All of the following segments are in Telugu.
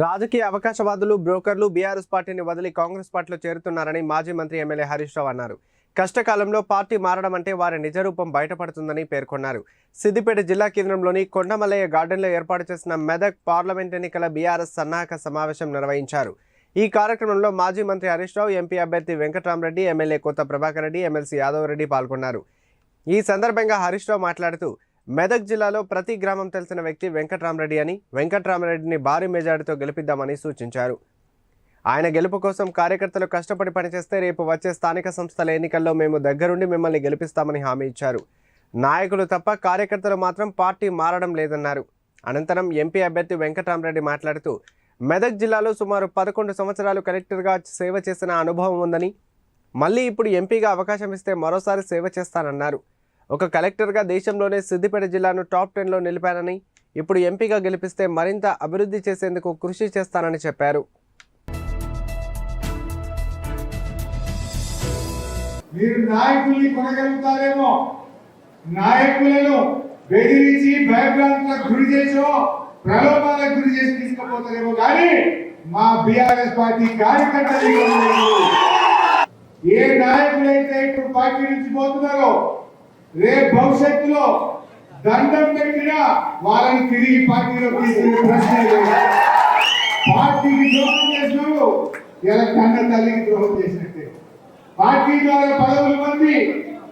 రాజకీయ అవకాశవాదులు బ్రోకర్లు బీఆర్ఎస్ పార్టీని వదిలి కాంగ్రెస్ పార్టీలో చేరుతున్నారని మాజీ మంత్రి ఎమ్మెల్యే హరీష్ రావు అన్నారు. కష్టకాలంలో పార్టీ మారడం అంటే వారి నిజరూపం బయటపడుతుందని పేర్కొన్నారు. సిద్దిపేట జిల్లా కేంద్రంలోని కొండమల్లయ్య గార్డెన్లో ఏర్పాటు చేసిన మెదక్ పార్లమెంట్ ఎన్నికల బీఆర్ఎస్ సన్నాహక సమావేశం నిర్వహించారు. ఈ కార్యక్రమంలో మాజీ మంత్రి హరీష్ రావు ఎంపీ అభ్యర్థి వెంకటరామరెడ్డి ఎమ్మెల్యే కొత్త ప్రభాకర్ రెడ్డి ఎమ్మెల్సీ యాదవ్ రెడ్డి పాల్గొన్నారు. ఈ సందర్భంగా హరీష్ రావు మాట్లాడుతూ మెదక్ జిల్లాలో ప్రతి గ్రామం తెలిసిన వ్యక్తి వెంకట్రామరెడ్డి అని వెంకట్రామరెడ్డిని భారీ మెజార్టీతో గెలిపిద్దామని సూచించారు. ఆయన గెలుపు కోసం కార్యకర్తలు కష్టపడి పనిచేస్తే రేపు వచ్చే స్థానిక సంస్థల ఎన్నికల్లో మేము దగ్గరుండి మిమ్మల్ని గెలిపిస్తామని హామీ ఇచ్చారు. నాయకులు తప్ప కార్యకర్తలు మాత్రం పార్టీ మారడం లేదన్నారు. అనంతరం ఎంపీ అభ్యర్థి వెంకట్రామరెడ్డి మాట్లాడుతూ మెదక్ జిల్లాలో సుమారు పదకొండు సంవత్సరాలు కలెక్టర్గా సేవ చేసిన అనుభవం ఉందని మళ్ళీ ఇప్పుడు ఎంపీగా అవకాశం ఇస్తే మరోసారి సేవ చేస్తానన్నారు. ఒక కలెక్టర్గా దేశంలోనే సిద్దిపేట జిల్లాను టాప్ టెన్లో నిలిపానని ఇప్పుడు ఎంపీగా గెలిపిస్తే మరింత అభివృద్ధి చేసేందుకు కృషి చేస్తానని చెప్పారు. మీరు నాయకుల్ని కొనగలుగుతారేమో? నాయకులను బెదిరించి భయభ్రాంతులకు గురి చేసో ప్రలోభాలకు గురి చేసి తీసుకుపోతారేమో కానీ మా బిఆర్ఎస్ పార్టీ కార్యకర్తలు ఏ నాయకులైతే ఇప్పుడు పార్టీ నుంచి పోతున్నారో రేపు భవిష్యత్తులో దండం పెట్టినా వాళ్ళని తిరిగి పార్టీలో తీసుకునే ప్రశ్న పార్టీకి ద్రోహం చేసినాడు ఇలా కన్న తల్లికి ద్రోహం చేసినట్టే. పార్టీ ద్వారా పదవులు పొంది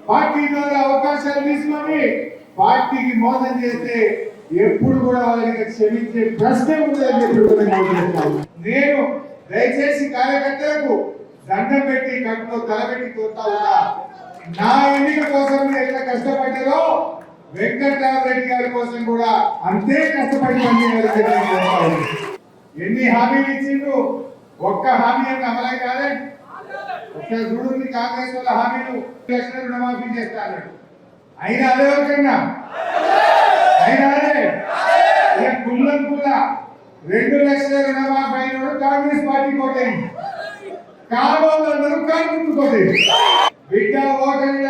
పార్టీ ద్వారా అవకాశాలు తీసుకొని పార్టీకి మోసం చేస్తే ఎప్పుడు కూడా వాళ్ళకి క్షమించే ప్రశ్నే ఉందని చెప్పి నేను దయచేసి కార్యకర్తలకు దండం పెట్టి కట్టులో తలబెట్టి తోతా నా ఎన్నిక కోసం వెంకటరామరెడ్డి గారి కోసం కూడా అంతే కష్టపడి ఎన్ని హామీలు ఇచ్చిండు ఒక్క హామీ అని అమలే కాదే ఒకసారి చూడు కాంగ్రెస్ వాళ్ళ హామీలు. లక్షల రుణమాఫీ చేస్తా అయినా అదే ఒకన్నా అయినా అదే? కుల్లం కుల్ల? రెండు లక్షల రుణమాఫీ అయిన కాంగ్రెస్ పార్టీ కోటైంది కావాలి అందరూ కాంగ్రెస్ కోటైంది బిడ్డ ఓటమి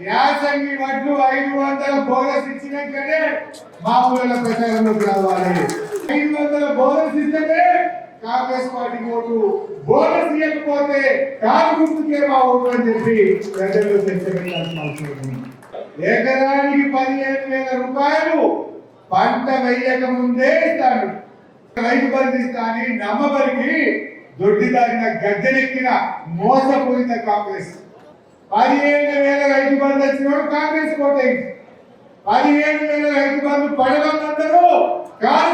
యాసంగి వడ్లు ఐదు వందల బోనస్ ఇచ్చినాకనే మా ఊళ్ళో ప్రచారంలోకి రావాలి. ఐదు వందల బోనస్ ఇస్తేనే కాంగ్రెస్ పార్టీ ఓటు బోనస్ ఇవ్వకపోతే కారు గుర్తుకే మా ఓటు అని చెప్పి ప్రజల్లో చర్చ అవసరం ఎకరానికి పదిహేను వేల రూపాయలు పంట వేయక ముందే ఇస్తాను. రైతు బంధు ఇస్తా అని నమ్మబలికి దొడ్డిదారిన గద్దెనెక్కిన మోసపోయిన కాంగ్రెస్. పదిహేను వేల రైతు బంధు వచ్చినప్పుడు కాంగ్రెస్ పోతాయి. పదిహేను వేల రైతు బంధు పడవలందరూ కారు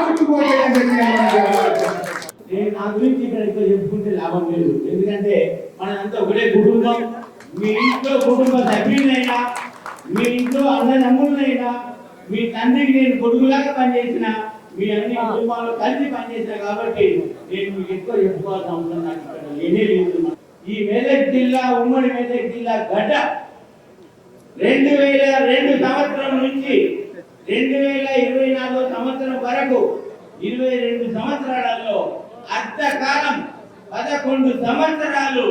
నేను నా గురించి ఇక్కడ ఎక్కువ చెప్పుకుంటే లాభం లేదు. ఎందుకంటే మనంతా ఒకటే కుటుంబం. మీ ఇంట్లో కుటుంబ సభ్యులైనా మీ ఇంట్లో అన్నదమ్ములైనా మీ తండ్రికి నేను కొడుకులాగా పనిచేసిన మీ అన్ని కుటుంబాలు కలిసి పనిచేసిన కాబట్టి నేను మీకు ఎక్కువ చెప్పుకోవాల్సిన అవసరం నాకు ఇక్కడ లేనే లేదు. జిల్లా ఉమ్మడి మెదక్ జిల్లా గడ్డ. రెండు వేల రెండు సంవత్సరం నుంచి రెండు వేల ఇరవై నాలుగో సంవత్సరం వరకు ఇరవై రెండు సంవత్సరాలలో అర్ధకాలం పదకొండు సంవత్సరాలు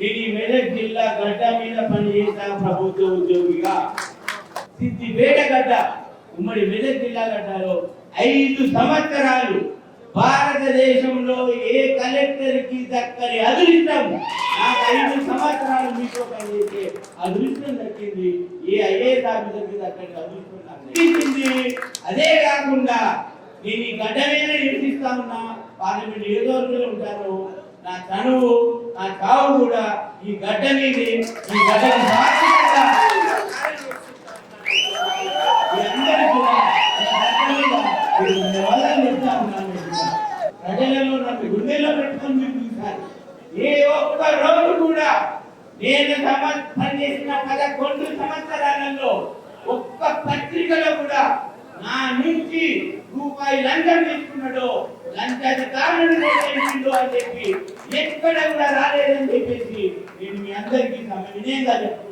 నేను మెదక్ జిల్లా గడ్డ మీద పనిచేసిన ప్రభుత్వ ఉద్యోగిగా సిద్దిపేట గడ్డ ఉమ్మడి మెదక్ జిల్లా గడ్డలో ఐదు సంవత్సరాలు భారతదేశంలో ఏ కలెక్టర్కి దక్కని అదృష్టం? నాకు ఐదు సంవత్సరాలు మీతో పనిచేసే అదృష్టం దక్కింది. ఏ ఐఏఎస్ ఆఫీసర్కి దక్కని అదృష్టం దక్కింది. అదే కాకుండా నేను ఈ గడ్డ మీద నివసిస్తా ఉన్నా. పార్లమెంట్ ఏదో ఉంటాను. నా తనువు నా చావు కూడా ఈ గడ్డ మీదే ఈ గడ్డకు బాధ్యతగా మీ అందరికీ కూడా ఈ గడ్డ మీద మీరు ఉండవాలని చెప్తా ఉన్నాను నేను కూడా. ప్రజలలో నన్ను గుండెల్లో పెట్టుకొని మీరు చూశారు ఏ ఒక్క రోజు కూడా నేను సమర్థం చేసిన పదకొండు సంవత్సరాలలో ఒక్క పత్రికలో కూడా నా నుంచి రూపాయి లంచం తీసుకున్నాడో లంచాధికారులను చేసిండు అని చెప్పి ఎక్కడ కూడా రాలేదని చెప్పేసి నేను మీ అందరికీ వినయంగా చెప్తున్నాను.